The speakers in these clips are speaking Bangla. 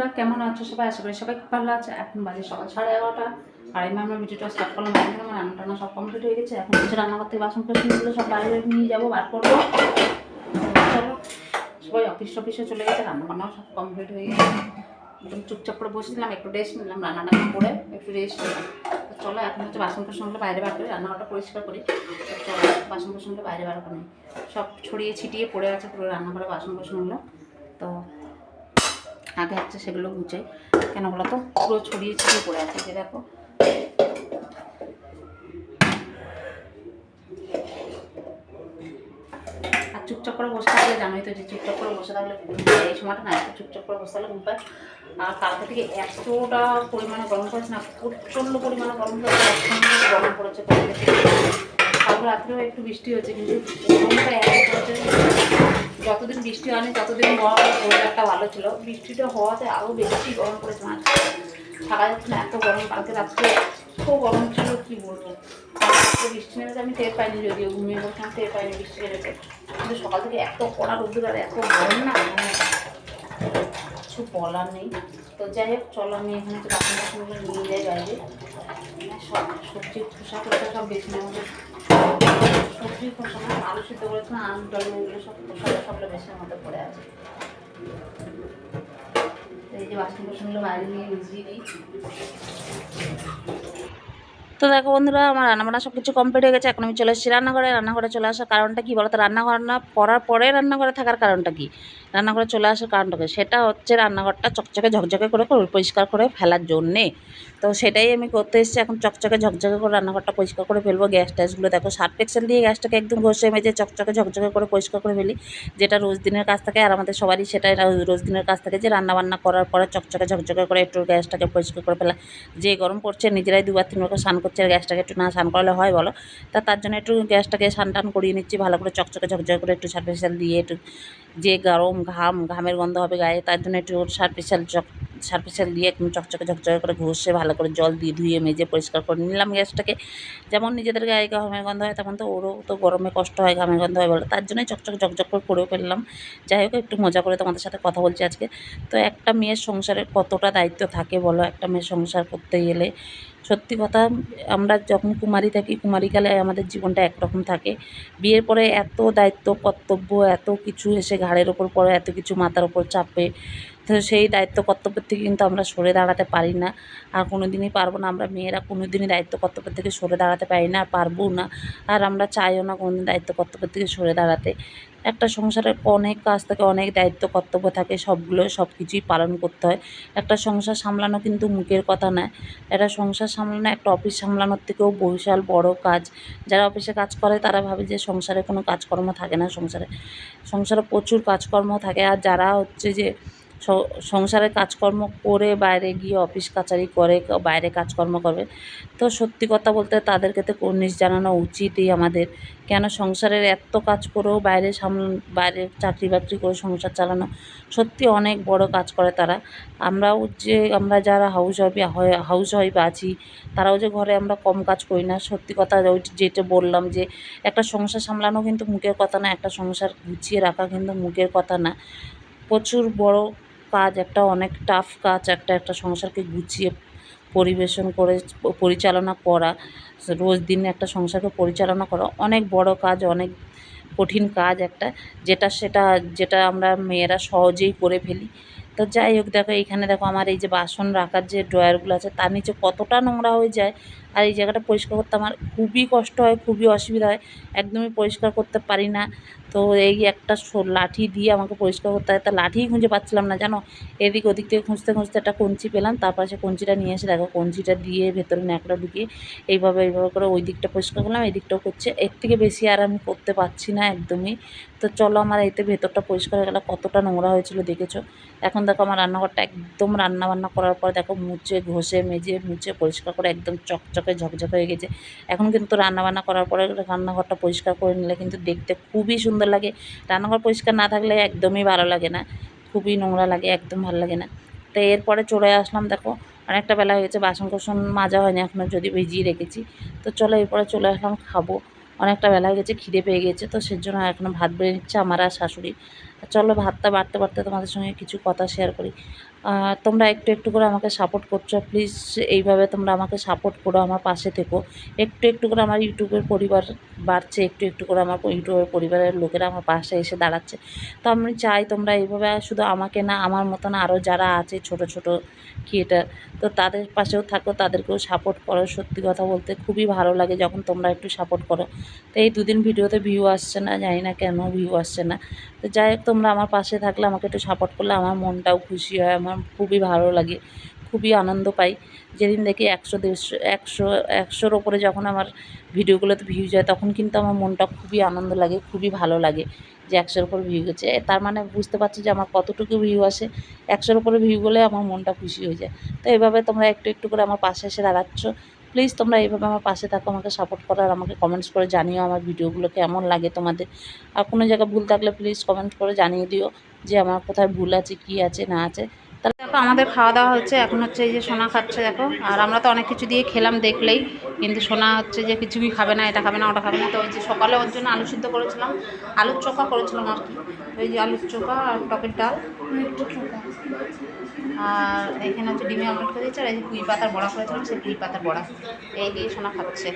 বন্ধুরা, কেমন আছো সবাই? আশা করি সবাই ভালো আছে। এখন বাজে সকাল সাড়ে এগারোটা। আর আমি আমার ভিডিওটা স্টার্ট করলাম। এখন আমার রান্না টান্না সব কমপ্লিট হয়ে গেছে। এখন কিছু রান্না করতে বাসন কোসনগুলো সব বাইরে নিয়ে যাব, বার করব। চলো, সবাই অফিস টফিসে চলে গেছে রান্না বান্নাও সব কমপ্লিট হয়ে গেছে। একদম চুপচাপ করে বসেছিলাম, একটু রেস্ট নিলাম রান্না টান্না করে একটু রেস্ট নিলাম। চলো, এখন হচ্ছে বাসন কোসনগুলো বাইরে বার করি, রান্নাঘরটা পরিষ্কার করি। চলো, বাসন কোসনগুলো বাইরে বার করে। সব ছড়িয়ে ছিটিয়ে পড়ে আছে পুরো রান্নাঘরে বাসন কোসনগুলো আগে হচ্ছে সেগুলো গুছাই কেন বলো তো? পুরো ছড়িয়ে ছড়িয়ে পড়ে আছে, যে দেখো। আর চুপচাপ করে বসে থাকলে জানোই তো যে চুপচাপ করে বসে থাকলে এই সময়টা না একটু চুপচাপ করে বসে থাকলে ঘুম পায়। আর কালকে থেকে এতটা পরিমাণে গরম পড়েছে না, প্রচণ্ড পরিমাণে গরম পড়েছে গরম পড়েছে রাত্রেও একটু বৃষ্টি হয়েছে কিন্তু যতদিন বৃষ্টি হয়নি, ততদিন ওয়েদারটা ভালো ছিল। বৃষ্টিটা হওয়াতে আরও বেশি গরম পড়েছে মানে থাকা যাচ্ছে না, এত গরম, কালকে রাত্রে খুব গরম ছিল, কী বলব? বৃষ্টি নেমেছে, আমি টের পাইনি যদিও, ঘুমিয়ে বলছিলাম টের পাইনি বৃষ্টি নেমেছে। কিন্তু সকাল থেকে এত কড়া রোদ্দুর আর এত গরম না মানে কিছু বলার নেই। তো যাই হোক, চলো আমি এখানে একটু বাসন বাসনগুলো নিয়ে যাই বাইরে। সব সবজির টোসা সব বেছে নেওয়া আলু সিদ্ধ করেছে না আলু ওগুলো সব বেশির মধ্যে পড়ে আছে। এই যে বাসন বাইরে নিয়ে দিই। তো দেখো বন্ধুরা, আমার রান্নাবান্না সব কিছু কমপ্লিট হয়ে গেছে। এখন আমি চলে এসেছি রান্নাঘরে। রান্নাঘরে চলে আসার কারণটা কি বলতো? রান্নাঘর না পড়ার পরে রান্নাঘরে থাকার কারণটা কি? রান্নাঘরে চলে আসার কারণটা কি? সেটা হচ্ছে রান্নাঘরটা চকচকে ঝকঝকে করে, পরিষ্কার করে ফেলার জন্যে। তো সেটাই আমি করতে এসেছি। এখন চকচকে ঝকঝকে করে রান্নাঘরটা পরিষ্কার করে ফেলব গ্যাস ট্যাসগুলো। দেখো সার্ফ এক্সেল দিয়ে গ্যাসটাকে একদম ঘষে মেজে চকচকে ঝকঝকে করে পরিষ্কার করে ফেলি। যেটা রোজ দিনের কাজ থাকে আর আমাদের সবারই সেটাই রোজ দিনের কাজ থাকে যে রান্না বান্না করার পরে চকচকে ঝকঝকে করে একটু গ্যাসটাকে পরিষ্কার করে ফেলা। যে গরম পড়ছে, নিজেরাই দুবার, তিনবার করে স্নান করছে গ্যাসটাকে একটু না স্নান করলে হয় বলো? তা তার জন্য একটু গ্যাসটাকে স্নান টান করিয়ে নিচ্ছি, ভালো করে চকচকে ঝকঝকে করে একটু সার্ফ এক্সেল দিয়ে একটু যে গরম ঘাম, ঘামের গন্ধ হবে গায়ে, তার জন্য একটু সার্ফ এক্সেল চক সার্ফ দিয়ে একদম চকচকে ঝকঝকে করে ঘষে ভালো করে জল দিয়ে ধুয়ে মেজে পরিষ্কার করে নিলাম গ্যাসটাকে। যেমন নিজেদের গায়ে ঘামের গন্ধ হয় তেমন তো ওরও তো গরমে কষ্ট হয় ঘামের গন্ধ হয় বলে। তার জন্যই চকচক ঝকঝক করে করেও ফেললাম। যাই হোক, একটু মজা করে তোমাদের সাথে কথা বলছি আজকে। তো একটা মেয়ের সংসারে কতটা দায়িত্ব থাকে বলো? একটা মেয়ের সংসার করতে গেলে সত্যি কথা আমরা যখন কুমারী থাকি, কুমারীকালে আমাদের জীবনটা একরকম থাকে। বিয়ের পরে এত দায়িত্ব, কর্তব্য, এত কিছু এসে ঘাড়ের ওপর পড়ে, এত কিছু মাথার ওপর চাপে। তো সেই দায়িত্ব কর্তব্যের থেকে কিন্তু আমরা সরে দাঁড়াতে পারি না। আর কোনো দিনই পারব না, আমরা মেয়েরা কোনো দিনই দায়িত্ব কর্তব্যের থেকে সরে দাঁড়াতে পারি না, পারব না। আর আমরা চাইও না কোনো দিন দায়িত্ব কর্তব্যের থেকে সরে দাঁড়াতে। একটা সংসারের অনেক কাজ থাকে, অনেক দায়িত্ব কর্তব্য থাকে, সবগুলো সব কিছুই পালন করতে হয়। একটা সংসার সামলানো কিন্তু মুখের কথা নয় একটা সংসার সামলানো, একটা অফিস সামলানোর থেকেও বিশাল বড় কাজ। যারা অফিসে কাজ করে, তারা ভাবে যে সংসারে কোনো কাজকর্ম থাকে না সংসারে। সংসারে প্রচুর কাজকর্ম থাকে। আর যারা হচ্ছে যে সংসারে কাজকর্ম করে বাইরে গিয়ে অফিস কাচারি করে বাইরে কাজকর্ম করবে। তো সত্যি কথা বলতে তাদেরকে তো কর্নিশ জানানো উচিতই আমাদের। কেন সংসারের এত কাজ করেও বাইরে সামল, বাইরে চাকরি বাকরি করে সংসার চালানো সত্যি অনেক বড় কাজ করে তারা। আমরাও যে, আমরা যারা হাউস ওয়াইফ হাউস ওয়াইফ আছি, তারাও যে ঘরে আমরা কম কাজ করি না, সত্যি কথা যেটা বললাম যে, একটা সংসার সামলানো কিন্তু মুখের কথা না, একটা সংসার গুছিয়ে রাখা কিন্তু মুখের কথা না। প্রচুর বড় কাজ, একটা অনেক টাফ কাজ, একটা একটা সংসারকে গুছিয়ে পরিবেশন করে, পরিচালনা করা, রোজ দিন একটা সংসারকে পরিচালনা করা, অনেক বড় কাজ, অনেক কঠিন কাজ একটা, যেটা, সেটা, যেটা আমরা মেয়েরা সহজেই করে ফেলি। তো যাই হোক, দেখো এইখানে দেখো, আমার এই যে বাসন রাখার যে ড্রয়ারগুলো আছে, তার নিচে কতটা নোংরা হয়ে যায় আর এই জায়গাটা পরিষ্কার করতে আমার খুবই কষ্ট হয়, খুবই অসুবিধা হয়। একদমই পরিষ্কার করতে পারি না। তো এই একটা লাঠি দিয়ে আমাকে পরিষ্কার করতে হয়। তা লাঠিই খুঁজে পাচ্ছিলাম না, জানো? এদিক ওদিক থেকে খুঁজতে খুঁজতে একটা কঞ্চি পেলাম, তারপর সে কঞ্চিটা নিয়ে এসে দেখো, কঞ্চিটা দিয়ে ভেতরে ন্যাকড়া ঢুকিয়ে এইভাবে এইভাবে করে ওই দিকটা পরিষ্কার করলাম, এই দিকটাও করছে। এর থেকে বেশি আর আমি করতে পারছি না একদমই। তো চলো আমার এতে ভেতরটা পরিষ্কার হয়ে গেল, কতটা নোংরা হয়েছিল দেখেছ? এখন দেখো আমার রান্নাঘরটা একদম রান্না বান্না করার পর দেখো মুছে, ঘষে, মেজে, মুছে, পরিষ্কার করে একদম চকচকে ঝকঝকে হয়ে গেছে। এখন কিন্তু রান্না বান্না করার পরে রান্নাঘরটা পরিষ্কার করে নিলে কিন্তু দেখতে খুবই সুন্দর লাগে। রান্নাঘর পরিষ্কার না থাকলে একদমই ভালো লাগে না। খুবই নোংরা লাগে, একদম ভালো লাগে না। তো এরপরে চলে আসলাম, দেখো, অনেকটা বেলা হয়ে গেছে, বাসন কোসন মাজা হয়নি এখনও যদি ভিজিয়ে রেখেছি। তো চলো এরপরে চলে আসলাম, খাব। অনেকটা বেলা হয়ে গেছে, খিদে পেয়ে গেছে, তো সেজন্য এখন ভাত বেড়ে নিচ্ছে আমার আর শাশুড়ি চলো ভাতটা বাড়তে বাড়তে তোমাদের সঙ্গে কিছু কথা শেয়ার করি। তোমরা একটু একটু করে আমাকে সাপোর্ট করছ প্লিজ এইভাবে তোমরা আমাকে সাপোর্ট করো, আমার পাশে থেকো। একটু একটু করে আমার ইউটিউবের পরিবার বাড়ছে, একটু একটু করে আমার ইউটিউবের পরিবারের লোকেরা আমার পাশে এসে দাঁড়াচ্ছে। তো আমি চাই তোমরা এইভাবে শুধু আমাকে না, আমার মতন আরও যারা আছে, ছোট ছোট ক্রিয়েটার তো তাদের পাশেও থাকো, তাদেরকেও সাপোর্ট করো। সত্যি কথা বলতে খুবই ভালো লাগে যখন তোমরা একটু সাপোর্ট করো। তো এই দুদিন ভিডিওতে ভিউ আসছে না, জানি না কেন ভিউ আসছে না। তো যাই হোক তোমরা আমার পাশে থাকলে আমাকে একটু সাপোর্ট করলে আমার মনটাও খুশি হয়, আমার খুবই ভালো লাগে, খুবই আনন্দ পাই। যেদিন দেখি একশো দেড়শো, একশো, একশোর ওপরে যখন আমার ভিডিওগুলোতে ভিউ যায়, তখন কিন্তু আমার মনটা খুবই আনন্দ লাগে, খুবই ভালো লাগে যে একশোর উপর ভিউ গেছে তার মানে বুঝতে পারছি যে আমার কতটুকু ভিউ আসে, একশোর উপরে ভিউ গেলে আমার মনটা খুশি হয়ে যায়। তো এভাবে তোমরা একটু একটু করে আমার পাশে এসে দাঁড়াচ্ছ। প্লিজ তোমরা এইভাবে আমার পাশে থাকো, আমাকে সাপোর্ট করো আর আমাকে কমেন্টস করে জানিও আমার ভিডিওগুলো কেমন লাগে তোমাদের। আর কোনো জায়গায় ভুল থাকলে প্লিজ কমেন্ট করে জানিয়ে দিও যে আমার কোথায় ভুল আছে, কি আছে, না আছে। তাহলে দেখো, আমাদের খাওয়া দাওয়া হচ্ছে, এখন হচ্ছে এই যে সোনা খাচ্ছে দেখো। আর আমরা তো অনেক কিছু দিয়ে খেলাম দেখলেই, কিন্তু সোনা হচ্ছে যে কিছুই খাবে না, এটা খাবে না, ওটা খাবে না। তো ওই যে সকালে ওর জন্য আলু সিদ্ধ করেছিলাম, আলুর চোখা করেছিলাম আর কি। ওই যে আলুর চোখা আর টকের ডাল। আর এখানে হচ্ছে ডিমে অমলেট করে দিয়েছে, আর এই যে কুই পাতার বড়া করেছিলাম, সেই কুই পাতার বড়া এই দিয়ে সোনা খাচ্ছে।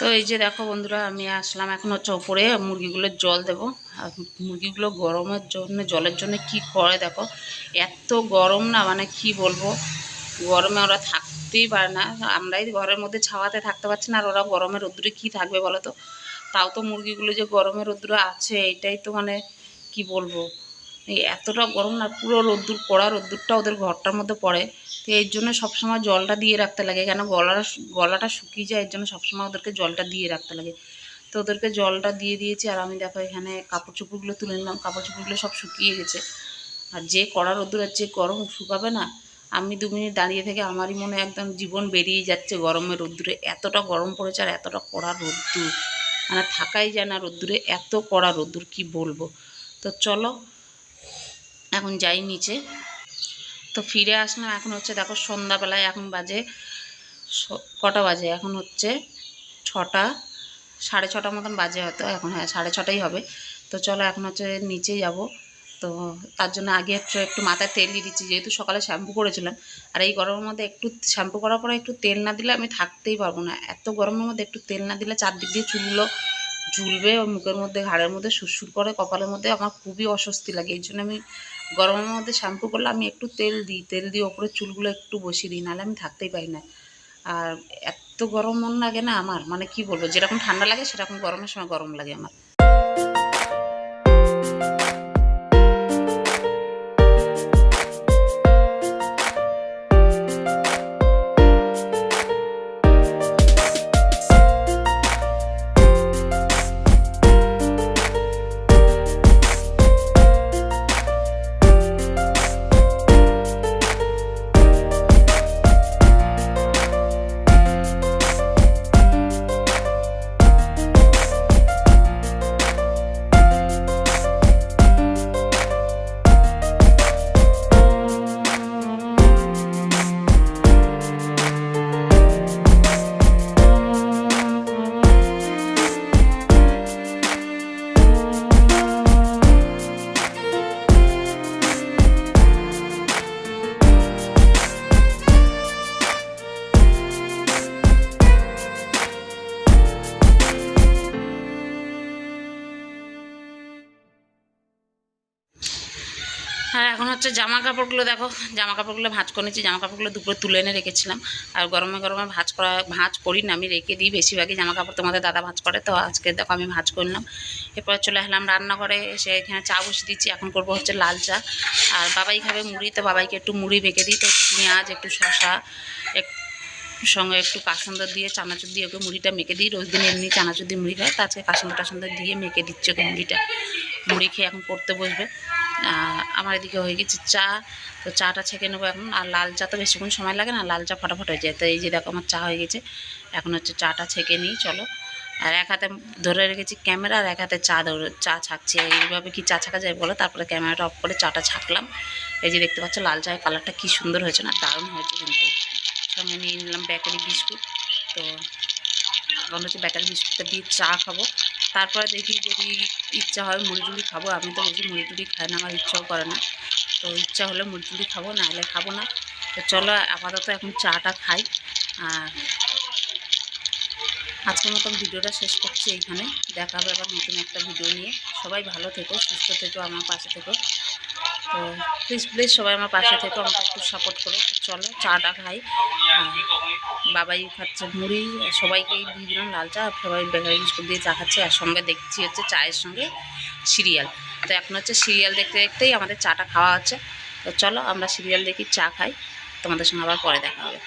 তো এই যে দেখো বন্ধুরা, আমি আসলাম এখন হচ্ছে ওপরে মুরগিগুলোর জল দেবো। আর মুরগিগুলো গরমের জন্য, জলের জন্য কি করে দেখো? এত গরম না মানে কি বলব? গরমে ওরা থাকতেই পারে না। আমরাই ঘরের মধ্যে ছাওয়াতে থাকতে পারছি না, আর ওরা গরমে রোদ্দুরে কী থাকবে বলো তো? তাও তো মুরগিগুলো যে গরমে রোদ্দুরে আছে, এটাই তো মানে কি বলব? এতটা গরম না, পুরো রোদ্দুর, পড়া রোদ্দুরটা ওদের ঘরটার মধ্যে পড়ে। তো এর জন্য সবসময় জলটা দিয়ে রাখতে লাগে। কেন? গলাটা গলাটা শুকিয়ে যায়, এর জন্য সবসময় ওদেরকে জলটা দিয়ে রাখতে লাগে। তো ওদেরকে জলটা দিয়ে দিয়েছি, আর আমি দেখো এখানে কাপড় চোপড়গুলো তুলে নিলাম। কাপড় চোপড়গুলো সব শুকিয়ে গেছে। আর যে কড়া রোদ্দুর যে গরম শুকাবে না, আমি দু মিনিট দাঁড়িয়ে থেকে আমারই মনে একদম জীবন বেরিয়ে যাচ্ছে গরমের রোদ্দুরে। এতটা গরম পড়েছে আর এতটা কড়া রোদ্দুর। মানে থাকাই যায় না রোদ্দুরে, এত কড়া রোদ্দুর, কি বলব? তো চলো, এখন যাই নিচে। তো ফিরে আসলাম, এখন হচ্ছে দেখো সন্ধ্যাবেলায় এখন বাজে কটা বাজে? এখন হচ্ছে ছটা, সাড়ে ছটা মতন বাজে হয়তো, এখন হ্যাঁ সাড়ে ছটাই হবে। তো চলো এখন হচ্ছে নিচে যাব। তো তার জন্য আগে একটু একটু মাথায় তেল দিয়ে দিচ্ছি, যেহেতু সকালে শ্যাম্পু করেছিলাম। আর এই গরমের মধ্যে একটু শ্যাম্পু করার পরে একটু তেল না দিলে আমি থাকতেই পারব না। এত গরমের মধ্যে একটু তেল না দিলে চারদিক দিয়ে চুলগুলো ঝুলবে ও মুখের মধ্যে, ঘাড়ের মধ্যে, সুরসুর করে, কপালের মধ্যে আমার খুবই অস্বস্তি লাগে। এই জন্য আমি গরমের মধ্যে শ্যাম্পু করলে আমি একটু তেল দিই, তেল দিয়ে ওপরে চুলগুলো একটু বসিয়ে দিই, নাহলে আমি থাকতেই পারি না। আর এত গরম মন লাগে না আমার মানে কি বলব, যেরকম ঠান্ডা লাগে সেরকম গরমের সময় গরম লাগে আমার। হ্যাঁ এখন হচ্ছে জামা কাপড়গুলো দেখো জামা কাপড়গুলো ভাঁজ করে নিচ্ছি জামা কাপড়গুলো দুপুরে তুলে এনে রেখেছিলাম। আর গরমে গরমে ভাঁজ করা, ভাঁজ করি না, আমি রেখে দিই বেশিরভাগই জামা কাপড় তোমাদের দাদা ভাঁজ করে, তো আজকে দেখো আমি ভাঁজ করলাম। এরপর চলে আসলাম রান্নাঘরে, এসে এখানে চা বসিয়ে দিচ্ছি, এখন করব হচ্ছে লাল চা। আর বাবাই খাবে মুড়ি, তো বাবাইকে একটু মুড়ি বেঁকে দিই, তো পেঁয়াজ, একটু শশা একটু সঙ্গে একটু কাসুন্দর দিয়ে, চানাচুর দিয়ে ওকে মুড়িটা মেখে দিই। রোজ দিন এমনি চানাচুর দিয়ে মুড়ি খায়, তো আজকে কাসুন্দর টাসুন্দর দিয়ে মেখে দিচ্ছে ওকে মুড়িটা। মুড়ি খেয়ে এখন পড়তে বসবে। আমার এদিকে হয়ে গেছে চা। তো চাটা ছেঁকে নেব এখন। আর লাল চা তো বেশিক্ষণ সময় লাগে না, লাল চা ফটাফট হয়ে যায়। তো এই যে দেখো আমার চা হয়ে গেছে। এখন হচ্ছে চাটা ছেঁকে নিই, চলো। আর এক হাতে ধরে রেখেছি ক্যামেরা, আর এক হাতে চা ধরে, চা ছাকছি। এইভাবে কি চা ছাকা যায় বলো? তারপরে ক্যামেরাটা অফ করে চাটা ছাকলাম। এই যে দেখতে পাচ্ছ লাল চায়ের কালারটা কি সুন্দর হয়েছে না, দারুণ হয়েছে কিন্তু। সঙ্গে নিয়ে নিলাম বেকারি বিস্কুট। তো এখন হচ্ছে বেকারি বিস্কুটটা দিয়ে চা খাব। তারপরে দেখি যদি ইচ্ছা হয় মুড়ি টুড়ি খাব। আমি তো বেশি মুড়ি টুড়ি খাই না, আমার ইচ্ছাও করে না। তো ইচ্ছা হলে মুড়ি টুড়ি খাব না হলে খাব না। তো চলো, আপাতত এখন চাটা খাই। আর আজকের মতন ভিডিওটা শেষ করছি এইখানে। দেখা হবে আবার নতুন একটা ভিডিও নিয়ে। সবাই ভালো থেকো, সুস্থ থেকো, আমার পাশে থেকো। তো প্লিজ প্লিজ সবাই আমার পাশে থেকে, আমাকে একটু সাপোর্ট করো। চলো চাটা খাই। বাবাই খাচ্ছে মুড়ি, সবাইকেই দিয়ে দিলাম লাল চা সবাই বেকারি বিস্কুট দিয়ে চা খাচ্ছে। আর সঙ্গে দেখছি হচ্ছে চায়ের সঙ্গে সিরিয়াল। তো এখন হচ্ছে সিরিয়াল দেখতে দেখতেই আমাদের চাটা খাওয়া হচ্ছে। তো চলো আমরা সিরিয়াল দেখি, চা খাই। তোমাদের সঙ্গে আবার পরে দেখা হবে।